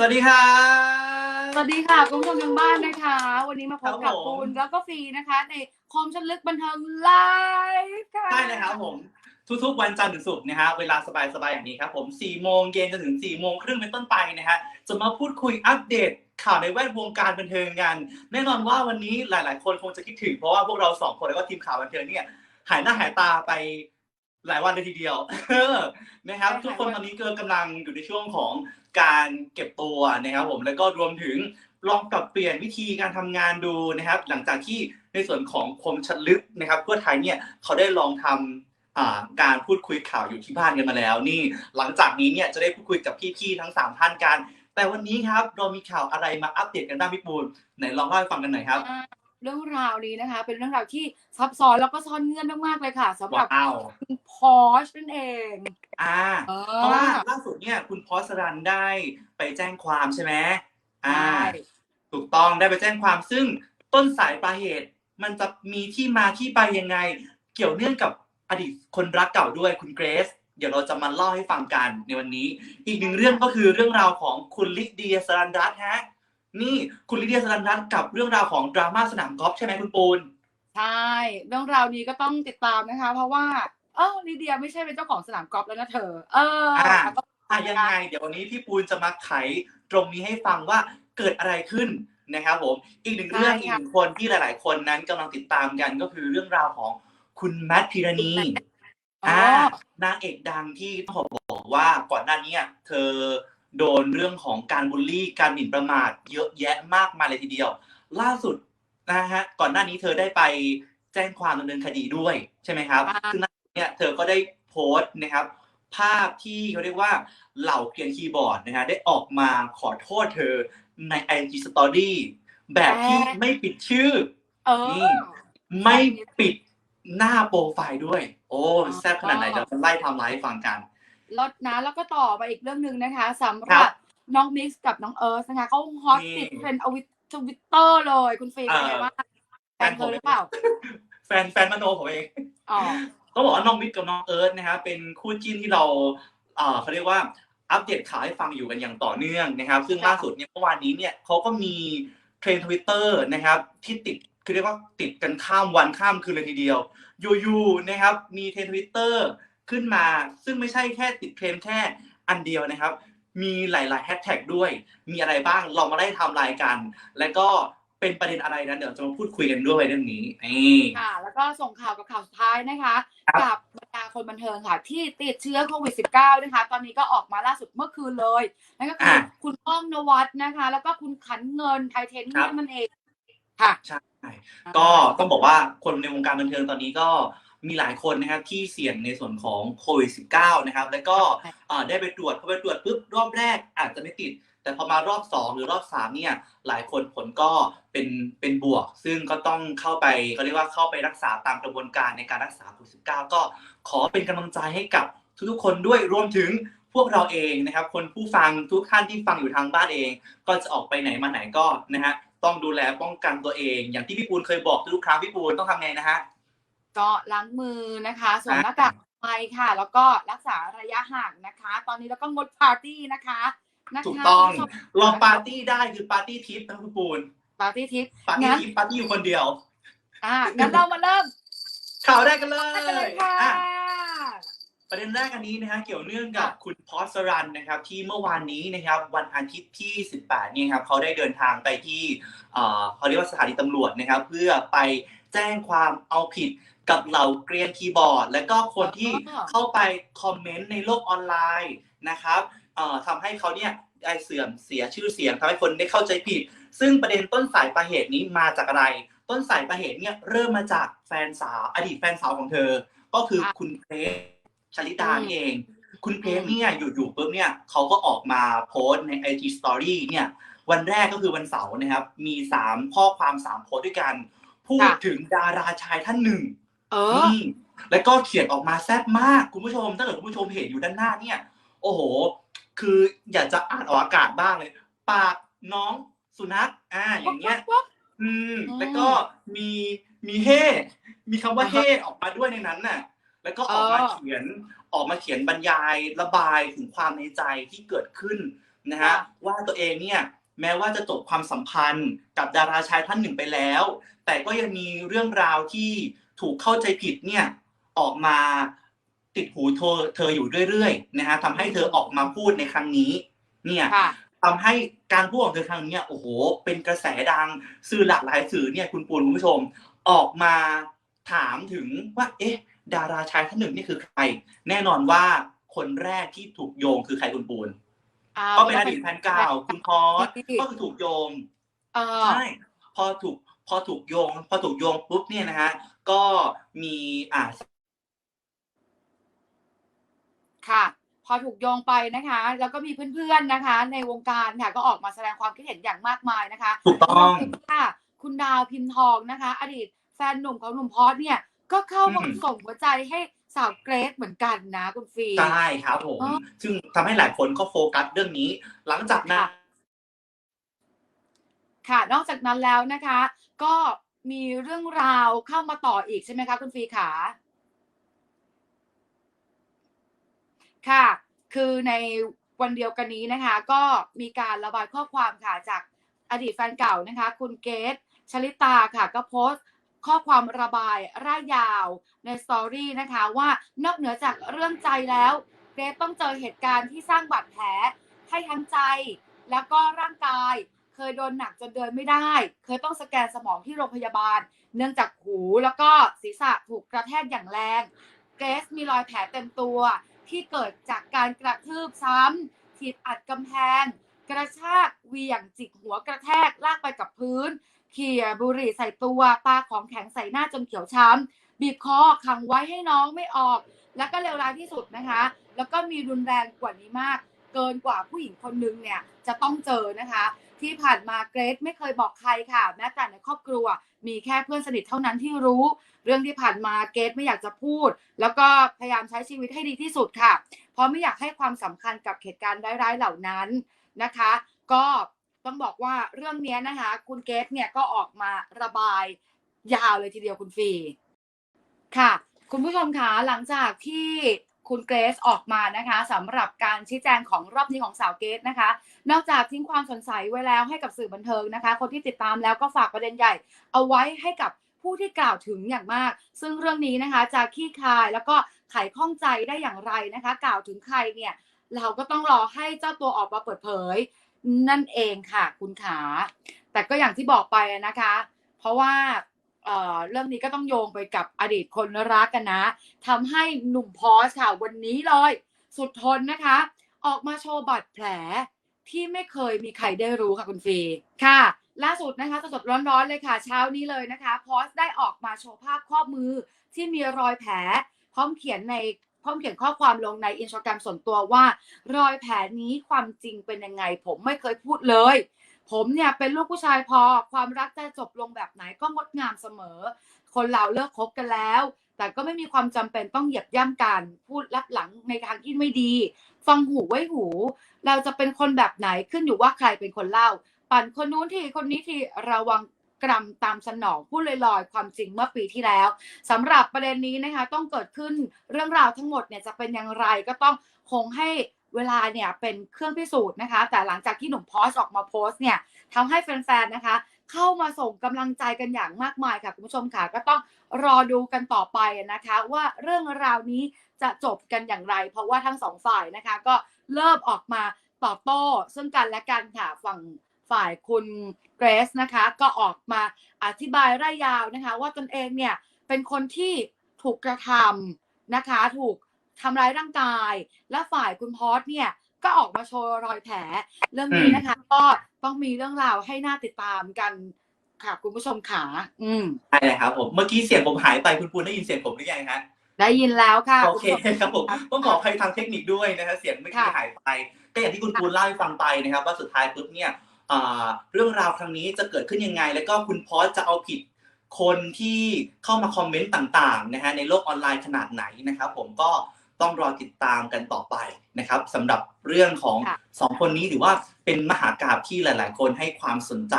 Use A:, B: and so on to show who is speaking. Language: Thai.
A: สวัสดีครับ
B: สวัสดีค่ะคุณผู้ชมทางบ้านนะคะ วันนี้มาพบ
A: ครั
B: กับบ
A: ผม
B: คุณแล้วก็ฟรีนะคะ ในคอมชันลึกบันเทิงไลฟ์ค่ะ
A: ใช่เลยครับผมทุกๆวันจันทร์ถึงศุกร์นะฮะเวลาสบายๆอย่างนี้ครับผม4โมงเย็นจนถึง4โมงครึ่งเป็นต้นไปนะฮะจะมาพูดคุยอัปเดตข่าวในแวดวงการบันเทิงกัน แน่นอนว่าวันนี้หลาย ๆ คนคงจะคิดถึงเพราะว่าพวกเราสองคนแล้วก็ทีมข่าวบันเทิงเนี่ยหายหน้าหายตาไป หลายวันเลยทีเดียวนะครับ ทุกคนตอนนี้ก็กำลังอยู่ในช่วงของการเก็บตัวนะครับ ผมแล้วก็รวมถึงลองปรับเปลี่ยนวิธีการทำงานดูนะครับ หลังจากที่ในส่วนของคมชัดลึกนะครับเพื่อไทยเนี่ยเขาได้ลองทำอ่าการพูดคุยข่าวอยู่ที่บ้านกันมาแล้ว นี่หลังจากนี้เนี่ยจะได้พูดคุยกับพี่ๆทั้งสามท่านกัน แต่วันนี้ครับเรามีข่าวอะไรมาอัปเดตกันบ้างพี่ปูนไหนลองเล่าให้ฟังกันหน่อยครับ
B: อ่า เรื่องราวนี้นะคะ เป็นเรื่องราวที่ซับซ้อนแล้วก็ซ่อนเงื่อนมากๆเลยค่ะสำหรับ
A: ว้าว
B: คุณพอชนั่นเอง
A: อ่า
B: เอ
A: เพราะว่า
B: อ
A: ล่าสุดเนี่ยคุณพอสรันได้ไปแจ้งความใช่ไหม
B: ใช
A: อ่า่ถูกต้องได้ไปแจ้งความซึ่งต้นสายปลายเหตุ มันจะมีที่มาที่ไปยังไง เกี่ยวเนื่องกับอดีตคนรักเก่าด้วยคุณเกรซเดี๋ยวเราจะมาเล่าให้ฟังกันในวันนี้ อีกหนึ่งเรื่องก็คือเรื่องราวของคุณลิเดียสรันรัตน์ฮะ นี่คุณลิเดียสรันรัตน์กับเรื่องราวของดราม่าสนามกอล์ฟใช่ไหมคุณปูน
B: ใช่ เรื่องราวนี้ก็ต้องติดตามนะคะ เพราะว่า เออลีเดียไม่ใช่เป็นเจ้าของสนามกอล์ฟแล้วนะเธอ เออ
A: อ่า
B: ต้อง
A: อะยังไง เดี๋ยววันนี้พี่ปูนจะมาไขตรงนี้ให้ฟังว่าเกิดอะไรขึ้นนะครับผม อีกหนึ่งเรื่องอีกหนึ่งคนที่หลาย ๆ คนนั้นกำลังติดตามกันก็คือเรื่องราวของคุณแมทพิรณี
B: อ๋อ
A: อ่านางเอกดังที่ต้องขอบอกว่าก่อนหน้านี้เธอ โดนเรื่องของการบูลลี่ การหมิ่นประมาท เยอะแยะมากมายเลยทีเดียว ล่าสุดนะฮะก่อนหน้านี้เธอได้ไปแจ้งความดำเนินคดีด้วยใช่ไหมครับ
B: อ่า
A: ซึ่งล่าสุดเนี่ยเธอก็ได้โพสต์นะครับ ภาพที่เขาเรียกว่าเหล่าเกรียนคีย์บอร์ดนะฮะได้ออกมาขอโทษเธอใน IG Story แบบที่ไม่ปิดชื่อ
B: เอ
A: นี่
B: อ
A: ไม่ปิดหน้าโปรไฟล์ด้วย โอ้
B: อ๋อ
A: แซ่บขนาดไหนเดี๋ยวจะไล่ไทำไลฟ์ฟังกัน
B: ลดนะ แล้วก็ต่อไปอีกเรื่องหนึ่งนะคะสำห
A: ครั
B: รับบน้องมิกซ์กับน้องเอิร์ธนะคะเขาฮอต
A: นี่
B: ติดเทรนด์เอาวิทวิตเตอร์เลยคุณเฟย์เป็นไง
A: เออ
B: บ้างแฟ
A: แฟ
B: น
A: น
B: เธ
A: ผม
B: อหรือเปล่า
A: แฟนแฟนมโนผมเอง
B: อ๋อ
A: ต้องบอกว่าน้องมิกกับน้องเอิร์ธนะฮะเป็นคู่จิ้นที่เราเอ่อเขาเรียกว่าอัปเดตข่าวให้ฟังอยู่กันอย่างต่อเนื่องนะครับ ซึ่ง
B: ค่ะ
A: ล่าสุดเนี่ยเมื่อวานนี้เนี่ยเขาก็มีเทรนทวิตเตอร์นะครับที่ติดคือเรียกว่าติดกันข้ามวันข้ามคืนเลยทีเดียวอยู่ๆนะครับมีเทรนทวิตเตอร์ ขึ้นมา ซึ่งไม่ใช่แค่ติดเทรนด์แค่อันเดียวนะครับ มีหลาย ๆ แฮชแท็กด้วย มีอะไรบ้างเรามาได้ทำรายกัน แล้วก็เป็นประเด็นอะไรนั้นเดี๋ยวจะมาพูดคุยกันด้วยเรื่องนี้นี่
B: ค่ะ แล้วก็ส่งข่าวกับข่าวสุดท้ายนะคะ
A: ครับ
B: กับบรรดาคนบันเทิงค่ะ ที่ติดเชื้อโควิด -19 นะคะ ตอนนี้ก็ออกมาล่าสุดเมื่อคืนเลยนั่นก็คืออะคุณป้องนวัดนะคะ แล้วก็คุณขันเงินไทเทน
A: ครั
B: เงิ
A: บ
B: นนั่นเองค่ะ
A: ใช่ก็ต้องบอกว่าคนในวงการบันเทิงตอนนี้ก็ มีหลายคนนะครับที่เสี่ยงในส่วนของโควิด -19 นะครับ แล้วก็
B: ใช่
A: เอ่อได้ไปตรวจพอไปตรวจปุ๊บรอบแรกอาจจะไม่ติด แต่พอมารอบสองหรือรอบสามเนี่ย หลายคนผลก็เป็นเป็นบวก ซึ่งก็ต้องเข้าไปเขาเรียกว่าเข้าไปรักษาตามกระบวนการในการรักษาโควิด -19 ก็ขอเป็นกำลังใจให้กับทุกๆคนด้วยรวมถึงพวกเราเองนะครับ คนผู้ฟังทุกท่านที่ฟังอยู่ทางบ้านเอง ก็จะออกไปไหนมาไหนก็นะฮะต้องดูแลป้องกันตัวเอง อย่างที่พี่ปูนเคยบอกทุกครั้งพี่ปูนต้องทำไงนะฮะ
B: ก็ล้างมือนะคะสวม
A: อ่า
B: หน้ากากอนามัยค่ะ แล้วก็รักษาระยะห่างนะคะ ตอนนี้แล้วก็งดปาร์ตี้นะคะนะคะ
A: ถูกต้อง
B: คุณผู้ชม
A: รอปาร์ตี้ได้คือปาร์ตี้ทิปนะพี่ปูน
B: ปาร์ตี้ทิป
A: ปาร์ตี้
B: งั้น
A: ทิปปาร์ตี้อยู่คนเดียว
B: อ่างั้นเรามาเริ่ม
A: ข่าวแรกกันเล
B: กันเลย
A: ย
B: ค่ะ
A: อะประเด็นแรกอันนี้นะฮะเกี่ยวเนื่องกับคุณพอสรันนะครับ ที่เมื่อวานนี้นะครับวันอาทิตย์ที่ 18เนี่ยครับเขาได้เดินทางไปที่เอ่อเขาเรียกว่าสถานีตำรวจนะครับ เพื่อไปแจ้งความเอาผิด กับเหล่าเกรียนคีย์บอร์ด และก็คนที่
B: อ๋อ
A: เข้าไปคอมเมนต์ในโลกออนไลน์นะครับเอ่อทำให้เขาเนี่ยได้เสื่อมเสียชื่อเสียงทำให้คนได้เข้าใจผิด ซึ่งประเด็นต้นสายปลายเหตุนี้มาจากอะไร ต้นสายปลายเหตุเนี่ยเริ่มมาจากแฟนสาวอดีตแฟนสาวของเธอ ก็คือ
B: ค่ะ
A: คุณเพรสชลิดา
B: อืม
A: นี่เอง คุณเพรสเนี่ยอยู่ๆปุ๊บเนี่ยเขาก็ออกมาโพสต์ใน IG Story เนี่ยวันแรกก็คือวันเสาร์นะครับ มีสามข้อความสามโพสต์ด้วยกัน พูด
B: ค่ะ
A: ถึงดาราชายท่านหนึ่ง
B: เออ
A: นี่แล้วก็เขียนออกมาแซ่บมากคุณผู้ชม ถ้าเกิดคุณผู้ชมเห็นอยู่ด้านหน้าเนี่ย โอ้โห คืออยากจะอ่านออกอากาศบ้างเลย ปากน้องสุนัขอ่าอย่างเงี้ย
B: วับ
A: อืม
B: อืม
A: แล้วก็มีมีเฮมีคำว่า
B: อ่า
A: เฮ
B: ฮะ
A: ออกมาด้วยในนั้นน่ะ แล้วก็ออกมา
B: เออ
A: เขียนออกมาเขียนบรรยายระบายถึงความในใจที่เกิดขึ้นนะฮะ
B: ค่ะ
A: ว่าตัวเองเนี่ยแม้ว่าจะจบความสัมพันธ์กับดาราชายท่านหนึ่งไปแล้ว แต่ก็ยังมีเรื่องราวที่ ถูกเข้าใจผิดเนี่ยออกมาติดหูเธอเธออยู่เรื่อยๆนะฮะทำให้เธอออกมาพูดในครั้งนี้ เนี่ย
B: ค่ะ
A: ทำให้การพูดของเธอครั้งเนี้ยโอ้โห เป็นกระแสดังสื่อหลากหลายสื่อเนี่ยคุณปูนคุณผู้ชมออกมาถามถึงว่า เอ๊ะ ดาราชายท่านหนึ่งนี่คือใคร แน่นอนว่าคนแรกที่ถูกโยงคือใครคุณปูน
B: อ่า
A: ก็เป็นอดีตแฟนเก่าคุณพอส
B: ที่
A: ก็คือถูกโยง
B: เออ
A: ใช่พอถูก พอถูกโยง พอถูกโยงปุ๊บเนี่ยนะฮะก็มีอ่า
B: ค่ะ พอถูกโยงไปนะคะ แล้วก็มีเพื่อนๆนะคะ ในวงการค่ะก็ออกมาแสดงความคิดเห็นอย่างมากมายนะคะ
A: ถูกต้อง
B: รวมถึค่ะ คุณดาวพิมพ์ทองนะคะ อดีตแฟนหนุ่มของหนุ่มพอสเนี่ย ก็เข้ามา
A: อืม
B: ส่งหัวใจให้สาวเกรซเหมือนกันนะคุณฟี
A: ใช่ครับผม
B: อ๋อ
A: ซึ่งทำให้หลายคนก็โฟกัสเรื่องนี้ หลังจากนั้น
B: ค่ะ นอกจากนั้นแล้วนะคะ ก็มีเรื่องราวเข้ามาต่ออีกใช่ไหมคะคุณฟีขาค่ะ คือในวันเดียวกันนี้นะคะ ก็มีการระบายข้อความค่ะจากอดีตแฟนเก่านะคะ คุณเกตชลิตาค่ะ ก็โพสต์ข้อความระบายร่ายยาวในสตอรี่นะคะว่านอกเหนือจากเรื่องใจแล้วเกรซต้องเจอเหตุการณ์ที่สร้างบาดแผลให้ทั้งใจ แล้วก็ร่างกาย เคยโดนหนักจนเดินไม่ได้ เคยต้องสแกนสมองที่โรงพยาบาล เนื่องจากหูแล้วก็ศีรษะถูกกระแทกอย่างแรง เกรซมีรอยแผลเต็มตัวที่เกิดจากการกระทืบซ้ำถีบอัดกำแพง กระชากเวียงจิกหัวกระแทกลากไปกับพื้น เขี่ยบุหรี่ใส่ตัวปาของแข็งใส่หน้าจนเขียวช้ำบีบคอขังไว้ให้น้องไม่ออก แล้วก็เลวร้ายที่สุดนะคะ แล้วก็มีรุนแรงกว่านี้มาก เกินกว่าผู้หญิงคนนึงเนี่ยจะต้องเจอนะคะ ที่ผ่านมาเกรซไม่เคยบอกใครค่ะ แม้แต่ในครอบครัว มีแค่เพื่อนสนิทเท่านั้นที่รู้ เรื่องที่ผ่านมาเกรซไม่อยากจะพูด แล้วก็พยายามใช้ชีวิตให้ดีที่สุดค่ะ เพราะไม่อยากให้ความสำคัญกับเหตุการณ์ร้ายๆเหล่านั้นนะคะ ก็ต้องบอกว่าเรื่องนี้นะคะ คุณเกรซเนี่ยก็ออกมาระบายยาวเลยทีเดียวคุณฟรีค่ะ คุณผู้ชมคะหลังจากที่ คุณเกรซออกมานะคะสำหรับการชี้แจงของรอบนี้ของสาวเกรซนะคะ นอกจากทิ้งความสงสัยไว้แล้วให้กับสื่อบันเทิงนะคะ คนที่ติดตามแล้วก็ฝากประเด็นใหญ่ เอาไว้ให้กับผู้ที่กล่าวถึงอย่างมาก ซึ่งเรื่องนี้นะคะจะขี้คายแล้วก็ไขข้องใจได้อย่างไรนะคะ กล่าวถึงใครเนี่ย เราก็ต้องรอให้เจ้าตัวออกมาเปิดเผย นั่นเองค่ะคุณขา แต่ก็อย่างที่บอกไปนะคะ เพราะว่า เอ่อเรื่องนี้ก็ต้องโยงไปกับอดีตคนรักกันนะทำให้หนุ่มพอสค่ะวันนี้เลย สุดทนนะคะ ออกมาโชว์บาดแผลที่ไม่เคยมีใครได้รู้ค่ะคุณฟีค่ะ ล่าสุดนะคะสดๆร้อนๆเลยค่ะ เช้านี้เลยนะคะพอสได้ออกมาโชว์ภาพข้อมือที่มีรอยแผล พร้อมเขียนในพร้อมเขียนข้อความลงในอินสตาแกรมส่วนตัวว่า รอยแผลนี้ความจริงเป็นยังไง ผมไม่เคยพูดเลย ผมเนี่ยเป็นลูกผู้ชายพอความรักจะจบลงแบบไหนก็งดงามเสมอ คนเราเลิกคบกันแล้ว แต่ก็ไม่มีความจำเป็นต้องเหยียบย่ำกัน พูดลับหลังในทางที่ไม่ดี ฟังหูไว้หู เราจะเป็นคนแบบไหนขึ้นอยู่ว่าใครเป็นคนเล่า ปั่นคนนู้นทีคนนี้ทีระวังกรรมตามสนองพูดลอยๆ ความจริงเมื่อปีที่แล้วสำหรับประเด็นนี้นะคะต้องเกิดขึ้นเรื่องราวทั้งหมดเนี่ยจะเป็นอย่างไรก็ต้องคงให้ เวลาเนี่ยเป็นเครื่องพิสูจน์นะคะ แต่หลังจากที่หนุ่มพอสออกมาโพสต์เนี่ยทำให้แฟนๆนะคะ เข้ามาส่งกำลังใจกันอย่างมากมายค่ะคุณผู้ชมค่ะก็ต้องรอดูกันต่อไปนะคะ ว่าเรื่องราวนี้จะจบกันอย่างไร เพราะว่าทั้งสองฝ่ายนะคะ ก็เริ่มออกมาตอบโต้ ซึ่งกันและกันค่ะฝั่งฝ่ายคุณเกรซนะคะ ก็ออกมาอธิบายร่ายยาวนะคะ ว่าตนเองเนี่ยเป็นคนที่ถูกกระทำนะคะ ถูก ทำร้ายร่างกาย และฝ่ายคุณพอสเนี่ยก็ออกมาโชว์รอยแผล เรื่องนี้นะคะ ก็ต้องมีเรื่องราวให้น่าติดตามกันค่ะคุณผู้ชมขาอืม
A: ใช่เลยครับผมเมื่อกี้เสียงผมหายไปคุณปูนได้ยินเสียงผมหรือยังฮะ
B: ได้ยินแล้วค่ะ
A: โอเค
B: ณผู้ช
A: ครับผมต้องขออภัยทางเทคนิคด้วยนะฮะเสียงเมื่อกี้
B: ค่ะ
A: หายไปก็อย่างที่คุณปูนเล่าให้ฟังไปนะครับ ว่าสุดท้ายปุ๊บเนี่ยอ่าเรื่องราวครั้งนี้จะเกิดขึ้นยังไง แล้วก็คุณพอสจะเอาผิดคนที่เข้ามาคอมเมนต์ต่างๆนะฮะในโลกออนไลน์ขนาดไหนนะครับผมก็ ต้องรอติดตามกันต่อไปนะครับสำหรับเรื่องของ
B: ค่ะ
A: สองคนนี้หรือว่าเป็นมหากาบที่หลาย ๆ คนให้ความสนใจ